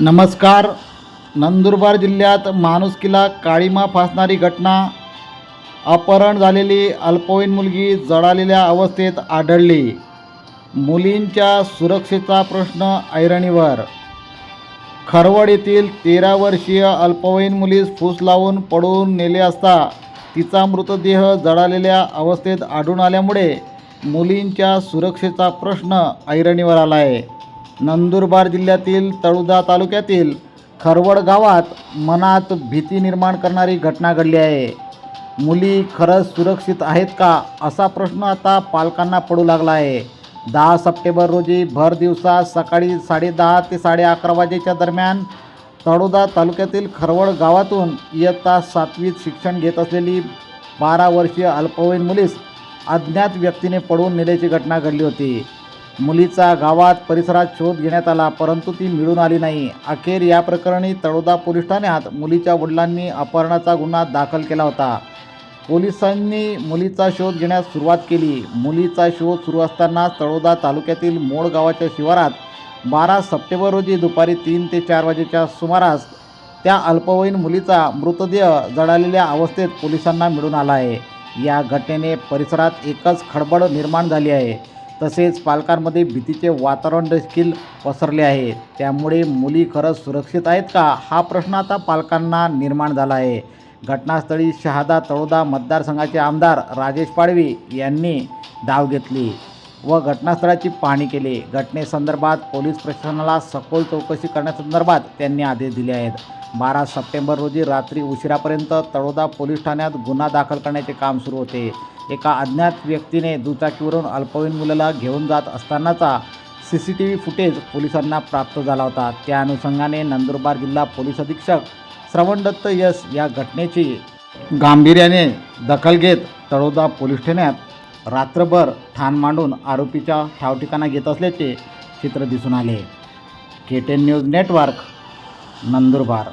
नमस्कार. नंदुरबार जिल्ह्यात माणुसकीला काळीमा फासणारी घटना अपहरण झालेली अल्पवयीन मुलगी जळालेल्या अवस्थेत आढळली. मुलींच्या सुरक्षेचा प्रश्न ऐरणीवर. खरवड येथील तेरा वर्षीय अल्पवयीन मुलीस फूस लावून पडून नेले असता तिचा मृतदेह जळालेल्या अवस्थेत आढळून आल्यामुळे मुलींच्या सुरक्षेचा प्रश्न ऐरणीवर आला आहे नंदुरबार जिल्ह्यातील तळुदा तालुक्यातील खरवड गावात मनात भीती निर्माण करणारी घटना घडली आहे. मुली खरंच सुरक्षित आहेत का असा प्रश्न आता पालकांना पडू लागला आहे. दहा सप्टेंबर रोजी भर दिवसा सकाळी साडेदहा ते साडे अकरा वाजेच्या दरम्यान तळोदा तालुक्यातील खरवड गावातून इयत्ता सातवीत शिक्षण घेत असलेली बारा वर्षीय अल्पवयीन मुलीस अज्ञात व्यक्तीने पडून नेल्याची घटना घडली होती. मुलीचा गावात परिसरात शोध घेण्यात आला परंतु ती मिळून आली नाही. अखेर या प्रकरणी तळोदा पोलीस ठाण्यात मुलीच्या वडिलांनी अपहरणाचा गुन्हा दाखल केला होता. पोलिसांनी मुलीचा शोध घेण्यास सुरुवात केली. मुलीचा शोध सुरू असताना तळोदा तालुक्यातील मोड गावाच्या शिवारात बारा सप्टेंबर रोजी दुपारी तीन ते चार वाजेच्या सुमारास त्या अल्पवयीन मुलीचा मृतदेह जळालेल्या अवस्थेत पोलिसांना मिळून आला आहे. या घटनेने परिसरात एकच खडबड निर्माण झाली आहे. तसेच पालकांमध्ये भीतीचे वातावरण देखील पसरले आहे. त्यामुळे मुली खरंच सुरक्षित आहेत का? हा प्रश्न आता पालकांना निर्माण झाला आहे. घटनास्थळी शहादा तळोदा मतदारसंघाचे आमदार राजेश पाडवी यांनी धाव घेतली व घटनास्थळाची पाहणी केली. घटनेसंदर्भात पोलीस प्रशासनाला सखोल चौकशी करण्यासंदर्भात त्यांनी आदेश दिले आहेत. बारा सप्टेंबर रोजी रात्री उशिरापर्यंत तळोदा पोलीस ठाण्यात गुन्हा दाखल करण्याचे काम सुरू होते. एका अज्ञात व्यक्तीने दुचाकीवरून अल्पवयीन मुलाला घेऊन जात असतानाचा C C T V footage पोलिसांना प्राप्त झाला होता. त्या अनुषंगाने नंदुरबार जिल्हा पोलीस अधीक्षक श्रवण दत्त यस या घटनेची गांभीर्याने दखल घेत तळोदा पोलीस ठाण्यात रात्रभर ठाण मांडून आरोपीच्या ठावठिकाणा घेत असल्याचे चित्र दिसून आले. K ten news network Nandurbar.